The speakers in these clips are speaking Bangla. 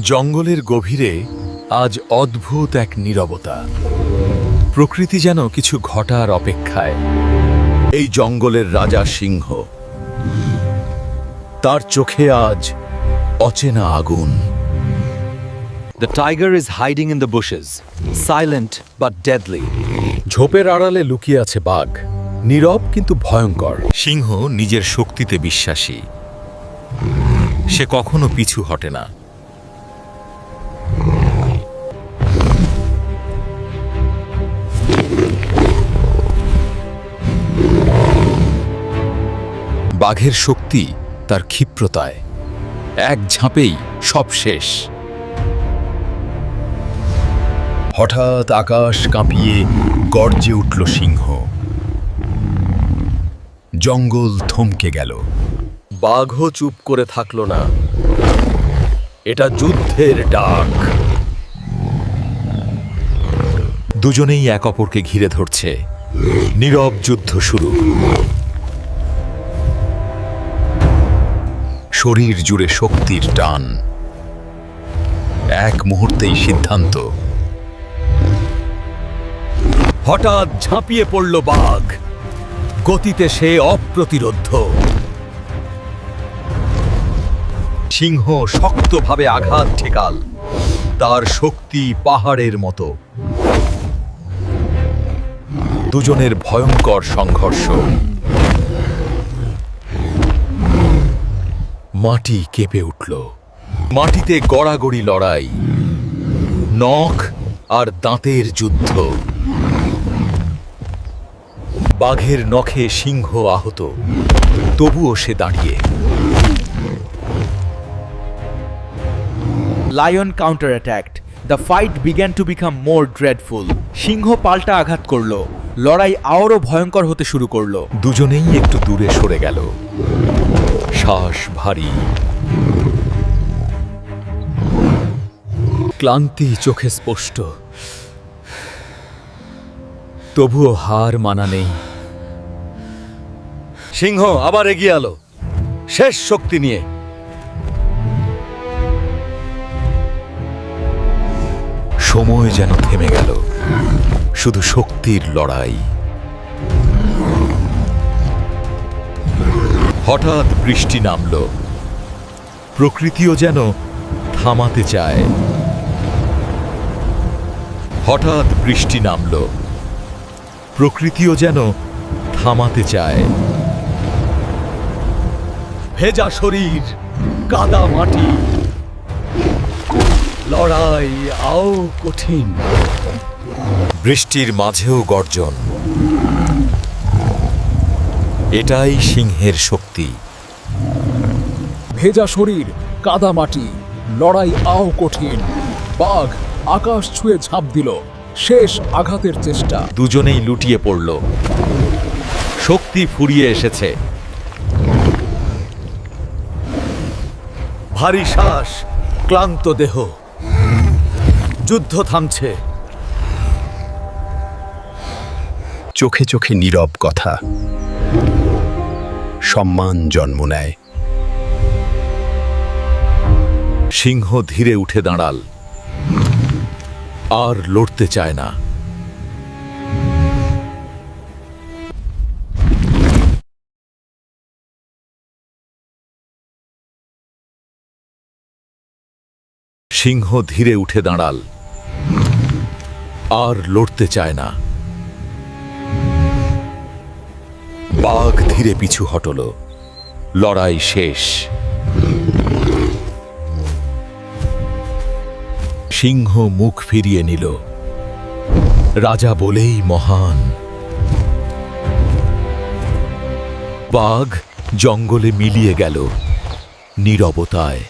জঙ্গলের গভীরে আজ অদ্ভুত এক নীরবতা। প্রকৃতি যেন কিছু ঘটার অপেক্ষায়। এই জঙ্গলের রাজা সিংহ তার চোখে আজ অচেনা আগুন। The tiger is hiding in the bushes, silent but deadly. ঝোপের আড়ালে লুকিয়ে আছে বাঘ নীরব কিন্তু ভয়ঙ্কর। সিংহ নিজের শক্তিতে বিশ্বাসী। সে কখনো পিছু হটে না। বাঘের শক্তি তার ক্ষিপ্রতায়। এক ঝাঁপেই সব শেষ। হঠাৎ আকাশ কাঁপিয়ে গর্জে উঠল সিংহ। জঙ্গল থমকে গেল। বাঘও চুপ করে থাকল না। এটা যুদ্ধের ডাক। দুজনেই এক অপরকে ঘিরে ধরছে। নীরব যুদ্ধ শুরু। শরীর জুড়ে শক্তির টান। এক মুহূর্তেই সিদ্ধান্ত। হঠাৎ ঝাঁপিয়ে পড়ল বাঘ। গতিতে সে অপ্রতিরোধ্য। সিংহ শক্তভাবে আঘাত ঠেকাল। তার শক্তি পাহাড়ের মতো। দুজনের ভয়ঙ্কর সংঘর্ষ। মাটি কেঁপে উঠল। মাটিতে গড়াগড়ি লড়াই, নখ আর দাঁতের যুদ্ধ। বাঘের নখে সিংহ আহত, তবুও সে দাঁড়িয়ে। Lion counter counterattacked. The fight began to become more dreadful সিংহ পাল্টা আঘাত করল। লড়াই আরও ভয়ঙ্কর হতে শুরু করল। দুজনেই একটু দূরে সরে গেল। শ্বাস ভারী। ক্লান্তি চোখে স্পষ্ট। তবুও হার মানা নেই। সিংহ আবার এগিয়ে আলো শেষ শক্তি নিয়ে। সময় যেন থেমে গেল। শুধু শক্তির লড়াই। হঠাৎ বৃষ্টি নামল। প্রকৃতিও যেন থামাতে চায়। হঠাৎ বৃষ্টি নামল। প্রকৃতিও যেন থামাতে চায়। ভেজা শরীর, কাদা মাটি। লড়াই আও কঠিন। বৃষ্টির মাঝেও গর্জন। এটাই সিংহের শক্তি। ভেজা শরীর কাদা মাটি লড়াই আও কঠিন। বাঘ আকাশ ছুঁয়ে ঝাঁপ দিল শেষ আঘাতের চেষ্টা। দুজনেই লুটিয়ে পড়ল। শক্তি ফুরিয়ে এসেছে। ভারী শ্বাস ক্লান্ত দেহ। যুদ্ধ থামছে। চোখে চোখে নীরব কথা। সম্মান জন্ম নেয়। সিংহ ধীরে উঠে দাঁড়াল। আর লড়তে চায় না। সিংহ ধীরে উঠে দাঁড়াল। আর লড়তে চায় না। বাঘ ধীরে পিছু হটল। লড়াই শেষ। সিংহ মুখ ফিরিয়ে নিল। রাজা বলেই মহান। বাঘ জঙ্গলে মিলিয়ে গেল, নীরবতায়।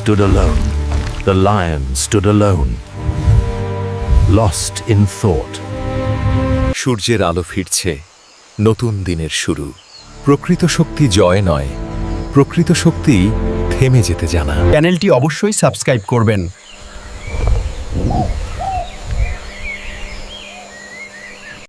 Stood alone. The lion stood alone, lost in thought. সূর্যের আলো ফিরছে। নতুন দিনের শুরু। প্রকৃত শক্তি জয় নয়। প্রকৃত শক্তি থেমে যেতে জানা। চ্যানেলটি অবশ্যই সাবস্ক্রাইব করবেন।